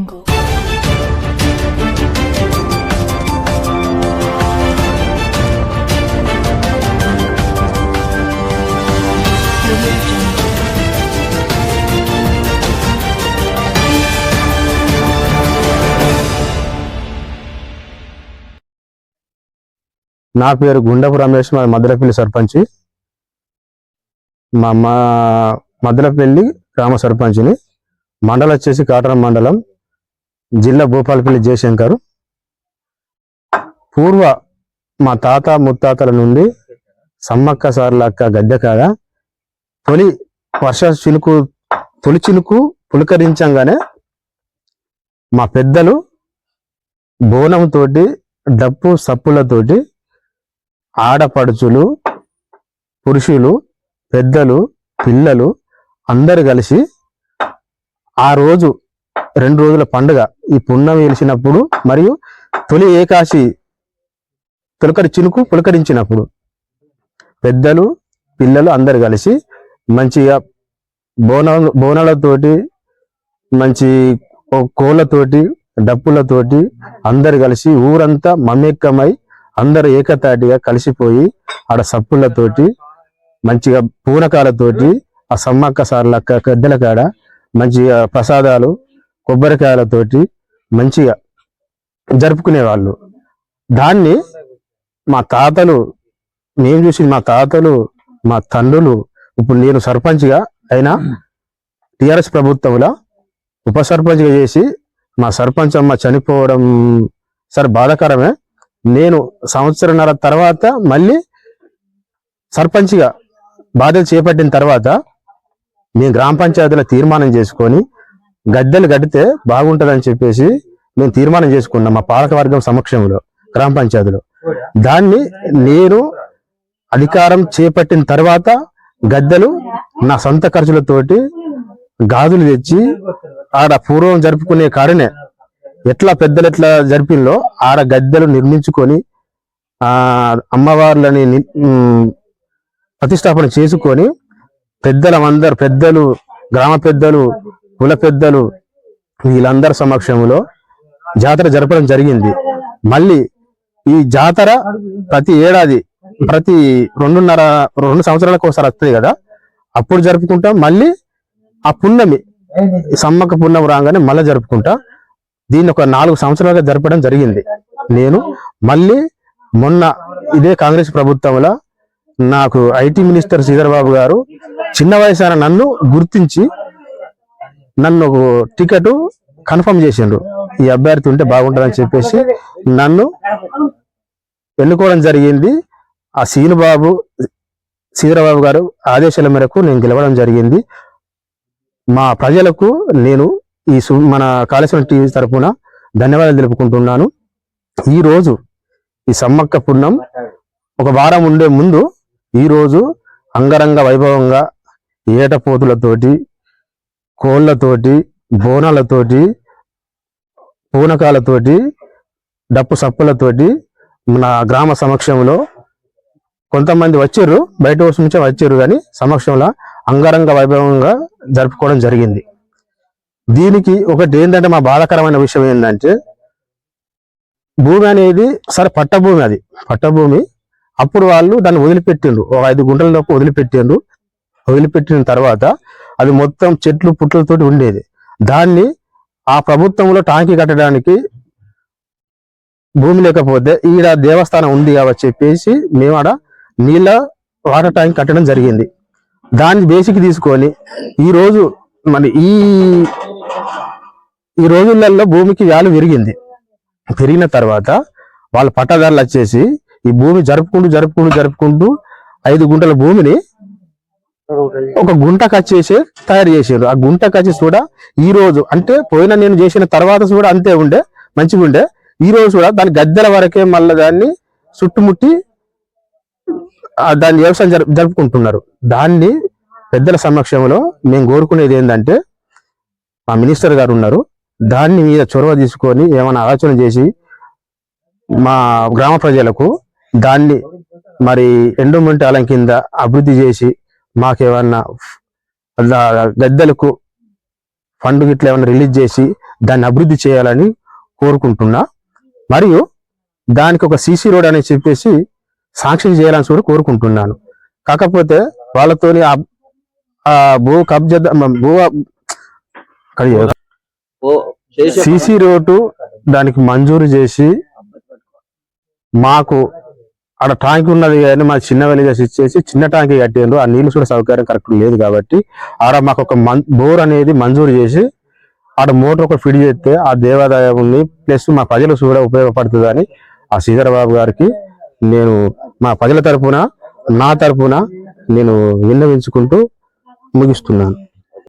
నా పేరు గుండపు రమేష్ మా మద్దలపల్లి సర్పంచ్. మా మా మద్దలపల్లి గ్రామ సర్పంచ్ని. మండలం వచ్చేసి కాటరం మండలం. జిల్లా భూపాలపల్లి జయశంకర్. పూర్వ మా తాత ముత్తాతల నుండి సమ్మక్క సార్లక్క గద్దె కాడ తొలి వర్ష చిలుకు తొలి చిలుకు పులకరించంగానే మా పెద్దలు బోనంతోటి డప్పు సప్పులతోటి ఆడపడుచులు పురుషులు పెద్దలు పిల్లలు అందరు కలిసి ఆ రోజు రెండు రోజుల పండుగ ఈ పున్నం వెలిసినప్పుడు మరియు తొలి ఏకాశి తొలకరి చినుకు పులకరించినప్పుడు. పెద్దలు పిల్లలు అందరు కలిసి మంచిగా బోన బోనాలతోటి మంచి కోళ్ళతోటి డప్పులతోటి అందరు కలిసి ఊరంతా మమేకమై అందరు ఏకతాటిగా కలిసిపోయి ఆడ సప్పులతోటి మంచిగా పూనకాలతోటి ఆ సమ్మక్క సార్లక్క గద్దెల కాడ మంచిగా ప్రసాదాలు కొబ్బరికాయలతోటి మంచిగా జరుపుకునేవాళ్ళు. దాన్ని మా తాతలు నేను చూసి మా తాతలు మా తండ్రులు ఇప్పుడు నేను సర్పంచ్గా అయినా టిఆర్ఎస్ ప్రభుత్వంలో ఉప సర్పంచ్గా చేసి మా సర్పంచ్ అమ్మ చనిపోవడం సరే బాధాకరమే. నేను సంవత్సరంన్నర తర్వాత మళ్ళీ సర్పంచ్గా బాధ్యత చేపట్టిన తర్వాత మేము గ్రామ పంచాయతీలో తీర్మానం చేసుకొని గద్దెలు కడితే బాగుంటుందని చెప్పేసి మేము తీర్మానం చేసుకున్నాం మా పాలకవర్గం సమక్షంలో గ్రామ పంచాయతీలో. దాన్ని నేను అధికారం చేపట్టిన తర్వాత గద్దెలు నా సొంత ఖర్చులతోటి గాజులు తెచ్చి ఆడ పూర్వం జరుపుకునే కాడనే ఎట్లా పెద్దలు ఎట్లా జరిపిల్లో ఆడ గద్దెలు నిర్మించుకొని ఆ అమ్మవార్లని ప్రతిష్టాపన చేసుకొని పెద్దలమందరు పెద్దలు గ్రామ పెద్దలు కుల పెద్దలు వీళ్ళందరి సమక్షంలో జాతర జరపడం జరిగింది. మళ్ళీ ఈ జాతర ప్రతి ఏడాది ప్రతి రెండున్నర రెండు సంవత్సరాలకు ఒకసారి వస్తుంది కదా. అప్పుడు జరుపుకుంటాం. మళ్ళీ ఆ పున్నమి ఈ సమ్మక్క పున్నమి రాగానే మళ్ళీ జరుపుకుంటా. దీన్ని ఒక నాలుగు సంవత్సరాలుగా జరపడం జరిగింది. నేను మళ్ళీ మొన్న ఇదే కాంగ్రెస్ ప్రభుత్వంలో నాకు ఐటీ మినిస్టర్ శ్రీధర్ బాబు గారు చిన్న వయసు నన్ను గుర్తించి నన్ను టికెట్ కన్ఫర్మ్ చేసిండ్రు. ఈ అభ్యర్థి ఉంటే బాగుంటుందని చెప్పేసి నన్ను ఎన్నుకోవడం జరిగింది. ఆ సీనుబాబు శ్రీధరబాబు గారు ఆదేశాల మేరకు నేను గెలవడం జరిగింది. మా ప్రజలకు నేను ఈ సు- మన కాళేశ్వరం టీవీ తరఫున ధన్యవాదాలు తెలుపుకుంటున్నాను. ఈ రోజు ఈ సమ్మక్క పుణ్యం ఒక వారం ఉండే ముందు ఈరోజు అంగరంగ వైభవంగా ఏటపోతులతోటి కోళ్ళతోటి బోనాలతోటి పూనకాలతోటి డప్పు సప్పులతోటి మన గ్రామ సమక్షంలో కొంతమంది వచ్చారు బయట ఊరు నుంచే వచ్చారు కానీ సమక్షంలో అంగరంగ వైభవంగా జరుపుకోవడం జరిగింది. దీనికి ఒకటి ఏంటంటే మా బాధాకరమైన విషయం ఏంటంటే భూమి అనేది సరే పట్టభూమి అది. పట్టభూమి అప్పుడు వాళ్ళు దాన్ని వదిలిపెట్టిండ్రు. ఒక ఐదు గుంటల లోపు వదిలిపెట్టిండ్రు. వదిలిపెట్టిన తర్వాత అది మొత్తం చెట్లు పుట్లతోటి ఉండేది. దాన్ని ఆ ప్రభుత్వంలో టాంకీ కట్టడానికి భూమి లేకపోతే ఈడ దేవస్థానం ఉంది కాబట్టి చెప్పేసి మేము ఆడ నీళ్ళ వాటర్ ట్యాంక్ కట్టడం జరిగింది. దాన్ని బేసిక్ తీసుకొని ఈరోజు మరి మన ఈ ఈ రోజులలో భూమికి వ్యాలు పెరిగింది. పెరిగిన తర్వాత వాళ్ళ పట్టదారులు వచ్చేసి ఈ భూమి జరుపుకుంటూ జరుపుకుంటూ జరుపుకుంటూ ఐదు గుంటల భూమిని ఒక గుంట కచ్చేసి తయారు చేసారు ఆ గుంట కచ్చి కూడా ఈ రోజు అంటే పోయిన నేను చేసిన తర్వాత కూడా అంతే ఉండే మంచిగా ఉండే. ఈ రోజు కూడా దాని గద్దెల వరకే మళ్ళీ దాన్ని చుట్టుముట్టి దాన్ని వ్యవసాయం జరుపు జరుపుకుంటున్నారు. దాన్ని పెద్దల సమక్షంలో మేము కోరుకునేది ఏంటంటే మా మినిస్టర్ గారు ఉన్నారు. దాన్ని మీద చొరవ తీసుకొని ఏమైనా ఆలోచన చేసి మా గ్రామ ప్రజలకు దాన్ని మరి ఎండోమెంట్ ఆలం కింద అభివృద్ధి చేసి మాకేమన్నా గద్దెలకు ఫండ్ గిట్ల ఏమైనా రిలీజ్ చేసి దాన్ని అభివృద్ధి చేయాలని కోరుకుంటున్నా. మరియు దానికి ఒక సీసీ రోడ్ అని చెప్పేసి సాంక్షన్ చేయాలని కూడా కోరుకుంటున్నాను. కాకపోతే వాళ్ళతోని ఆ- భూ కబ్జా భూ సీసీ రోడ్డు దానికి మంజూరు చేసి మాకు ఆడ ట్యాంక్ ఉన్నది కానీ మా చిన్న వెలిగా ఇచ్చేసి చిన్న ట్యాంక్ కట్టిండ్రు. ఆ నీళ్ళు కూడా సౌకర్యం కరెక్ట్ లేదు కాబట్టి ఆడ మాకు ఒక బోర్ అనేది మంజూరు చేసి ఆడ మోటార్ ఒక ఫిడ్ చేస్తే ఆ దేవాదాయం ఉంది ప్లస్ మా ప్రజలకు కూడా ఉపయోగపడుతుందని ఆ శ్రీధరబాబు గారికి నేను మా ప్రజల తరపున నా తరపున నేను విన్నవించుకుంటూ ముగిస్తున్నాను.